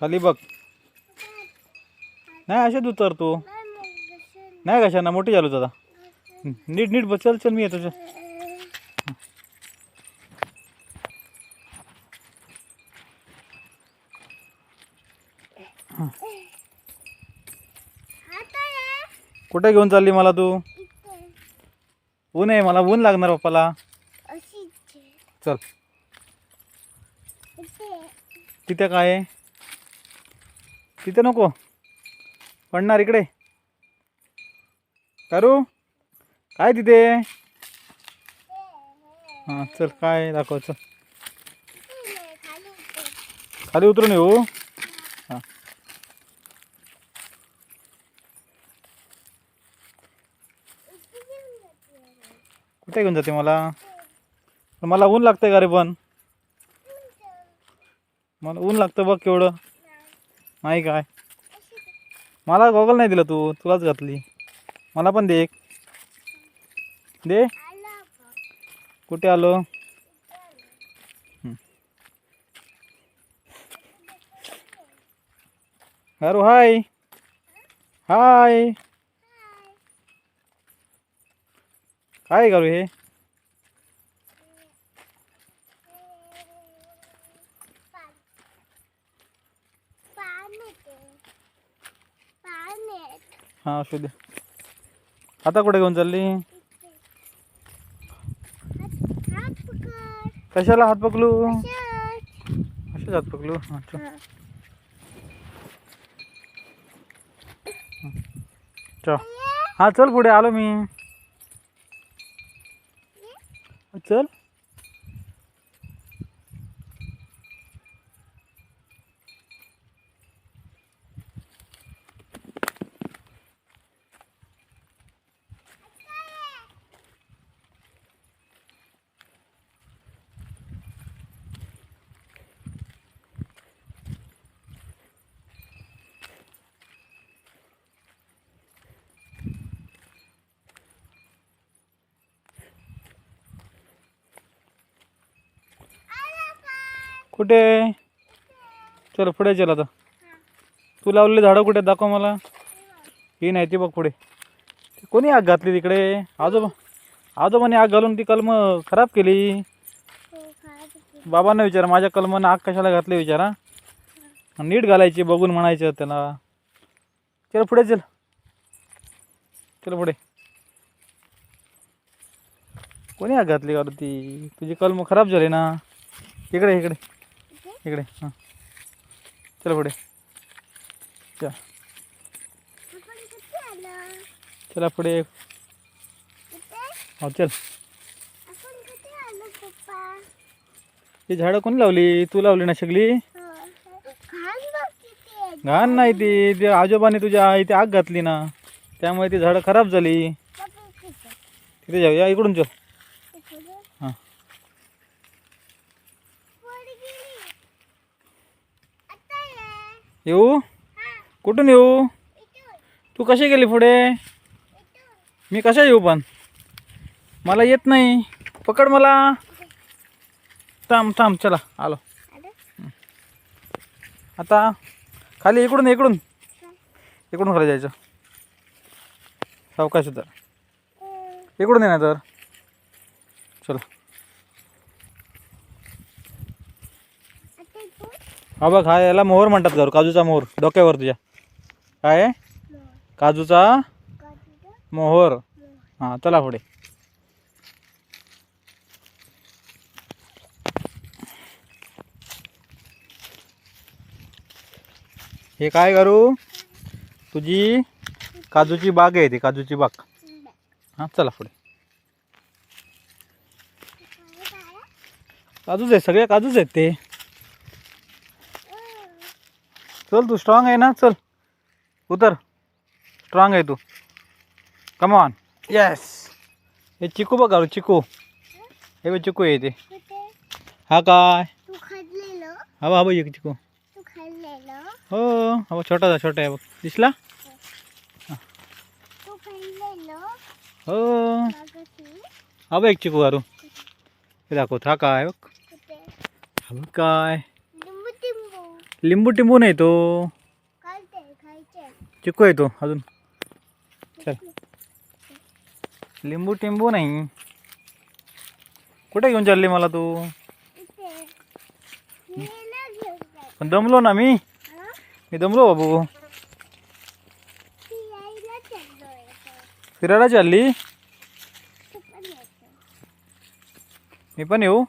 खाली बघ. नाही असेच उतर तू नाही कशाना मोठी झालो दादा नीट नीट बस चल चल मी येतो चल. कुठे घेऊन चालली मला तू? ऊन आहे मला ऊन लागणार पप्पाला. चल. तिथे काय आहे? तिथे नको. पडणार इकडे. करू काय तिथे? हां चल काय दाखव चल. खाली उतरून येऊ? हां. कुठे घेऊन जाते मला? मला ऊन लागतंय का रे पण? मला ऊन लागतं बघ केवढं. नाही काय? मला गॉगल नाही दिलं तू. तुलाच घातली. मला पण दे एक. दे. कुठे आलो? अरे हाय. हाय. काय करू हे? हां असू दे. आता कुठे घेऊन चालली? कशाला हात पकलू असेच हात पकलू हां चल. चल. हां चल पुढे आलो मी. चल. कुठे? चल पुढे चल आता. तू लावलेली झाडं कुठे दाखव मला. ही नाही ती बघ पुढे. कोणी आग घातली तिकडे? आजोबा आजोबाने आग घालून ती कलम खराब केली. बाबांना विचारा माझ्या कलमानं आग कशाला घातली विचारा नीट घालायची बघून म्हणायचं त्याला. चल पुढे चल. चल पुढे. कोणी आग घातली का ती? तुझी कलम खराब झाली ना. इकडे इकडे. इकडे हां. चला पुढे. चला. चला पुढे. हो चल. ती झाडं कोणी लावली? तू लावली ना सगळी? घाण नाही ती. ते आजोबाने तुझ्या इथे आग घातली ना. त्यामुळे ती झाडं खराब झाली. तिथे जाऊया इकडून चल हां येऊ? कुठून येऊ? तू कशी गेली पुढे? मी कशा येऊ पण? मला येत नाही. पकड मला. थांब थांब चला आलो. आता खाली इकडून इकडून. इकडून खाली जायचं. सावकाश तर इकडून ये ना तर. चला. हा बघ हा याला मोहर म्हणतात घर काजूचा मोहर डोक्यावर तुझ्या. काय काजूचा मोहर. हां चला पुढे. हे काय करू? तुझी काजूची बाग आहे ती काजूची बाग. हां चला पुढे. काजूच आहे सगळे काजूच आहेत ते. चल तू स्ट्रांग आहे ना? चल. उतर. स्ट्रांग आहे तू. कमॉन येस हे चिकू बघ चिकू. हे बघ चिकू आहे ते. हा काय? तू हा बघ हा बघ एक चिकू. हो हा बघ छोटा छोटा आहे बघ. दिसला? तू हो. मागची हा एक चिकू गारू हे दाखवत. हा काय बघ. हा बघ काय. लिंबू टिंबू नाही तो. चिकू आहे तो अजून. चल. लिंबू टिंबू नाही. कुठे घेऊन चालली मला तू? पण दमलो ना मी? मी दमलो बाबू. फिरायला चालली? येतो मी पण येऊ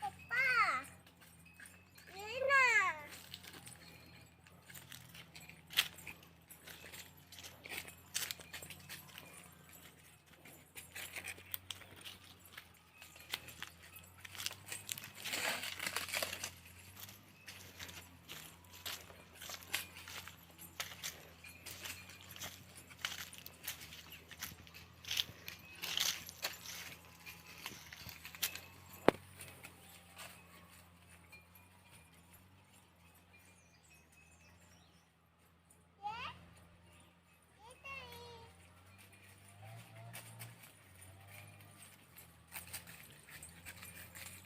पप्पा ये ना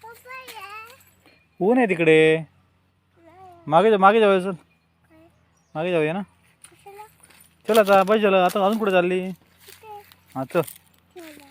पप्पा ये ऊन आहे तिकडे? मागे जा मागे जाऊया चल. मागे जाऊया ना? चल आता बस झालं आता अजून कुठे चालली? हां चल ठेवलं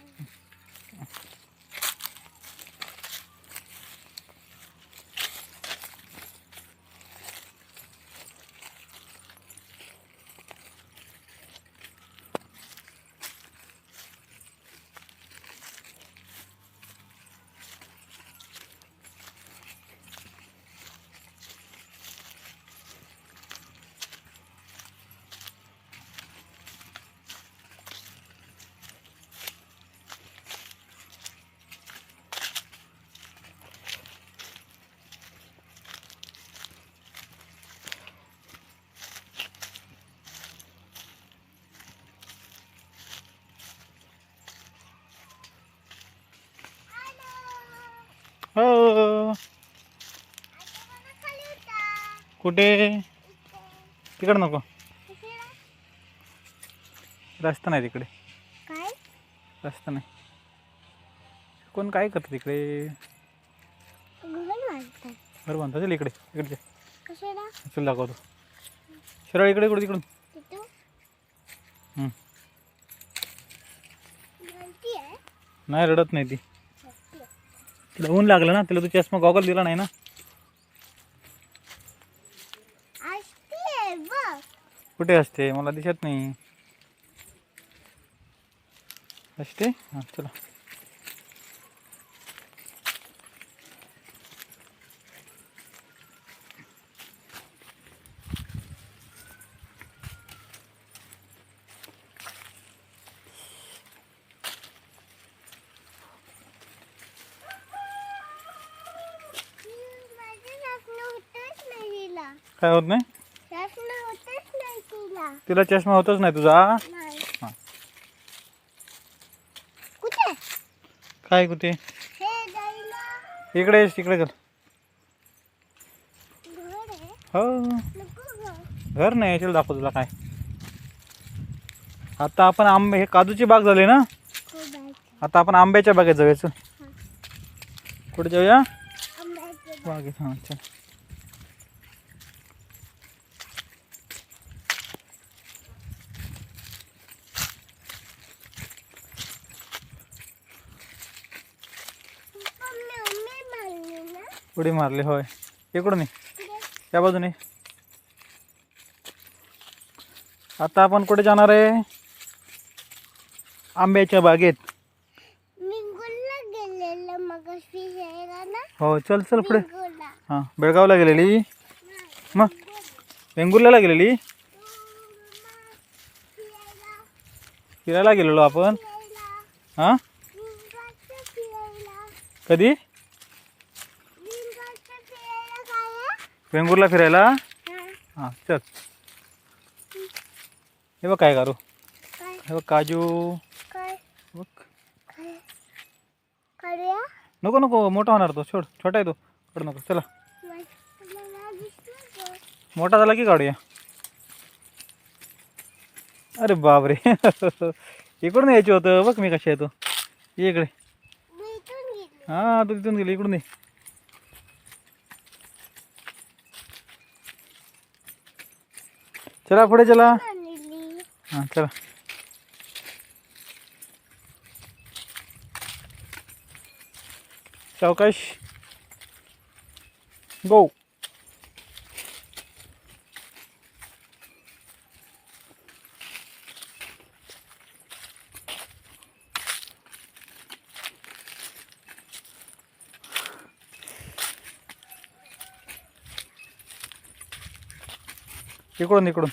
हो आता मला खाली उतर. कुठे. तिकडे नको? रस्ता नाही तिकडे. रस्ता नाही. कोण काय करतं तिकडे? घर बांधतात. इकडे. इकडचे कशाला? चल दाखवतो. सरळ इकडे इकडे तिकडून. नाही रडत नाही ती. तिला ऊन लागलं ना तिला तू चष्मा गॉगल दिला नाही ना असती आहे बघ कुठे असते? मला दिसत नाही. असते? हां चला. काय होत नाही? तिला चष्मा होतच नाही तुझा नाही. हां. कुठे? काय कुठे? हे जायला. इकडे येस, तिकडे चल. घर आहे. हो. नको घर. घर नाही चल दाखव तुला काय. आता आपण आंबे हे काजूची बाग झाली ना? जायचं आता आपण आंब्याच्या बागेत जाऊया चल. कुठे जाऊया? आंब्याचे बागेत हां चल मम्मी मम्मी मारली ना उडी मारली होय. इकडून ये. कुठे त्या बाजूने. आता आपण कुठे जाणार आहे? आंब्याच्या बागेत. हो चल चल पुढे. हां बेळगावला गेलेली? मग? वेंगुर्ल्याला गेलेली? फिरायला गेलेलो आपण. हां? कधी लिंगाचं फिरायला काय आहे? वेंगुर्ला फिरायला? हा, हां चल. हे बघ काय करू हे बघ काजू. बघ. नको नको मोठा होणार तो. छोट छोटा आहे तो. काढू नको. चला. मोठा झाला की काढूया. अरे बापरे. इकडून यायचं होतं. बघ मी कशी येतो इकडे. हां तू तिथून गेली. इकडून ये. चला पुढे चला. हां चला. चौकश गो. इकडून इकडून.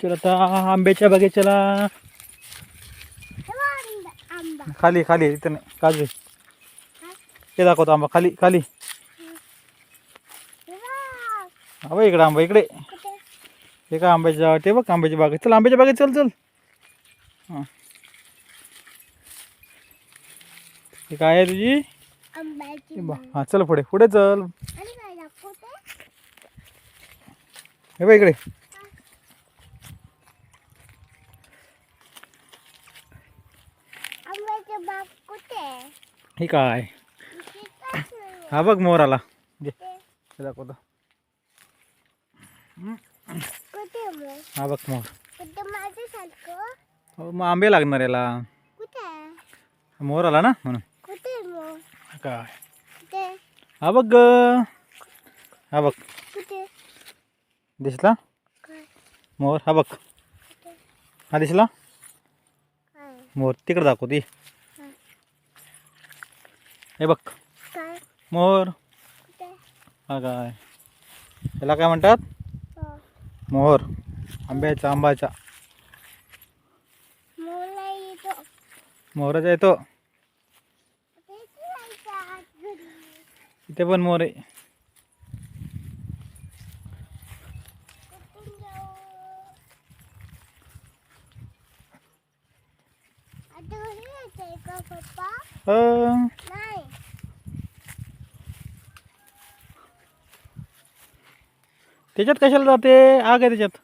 चल आता आंब्याच्या बागेत खाली खाली इथं नाही. काजू. ते दाखवतो आंबा. खाली खाली. अबा हा बघ इकडे आंबा इकडे. हे का आंब्याच्या ते बघ आंब्याची बाग चल आंब्याच्या बागेत चल चल. हां. हे काय आहे तुझी? आंब्याची हे हां चल पुढे. पुढे चल. आणि काय दाखवते हे बघ इकडे. आंब्याची बाग कुठे हे काय. हा बघ मोर आला दे हे दाखवतो कुठे मग हा बघ मोर. कुठे माझ्यासारखं? हो मग आंबे लागणार याला. कुठे मोर आला ना म्हणून. काय? हा बघ ग. हा बघ. दिसला? मोर हा बघ. हा दिसला? मोर तिकडे दाखवते हा. हे बघ. मोर. हा काय? त्याला काय म्हणतात? हो. मोहर आंब्याचा आंबाचा. मोहराचा येतो तेच जायचं आत घरी इथे पण मोर आहे. अं, त्याच्यात कशाला जाते? आग आहे त्याच्यात.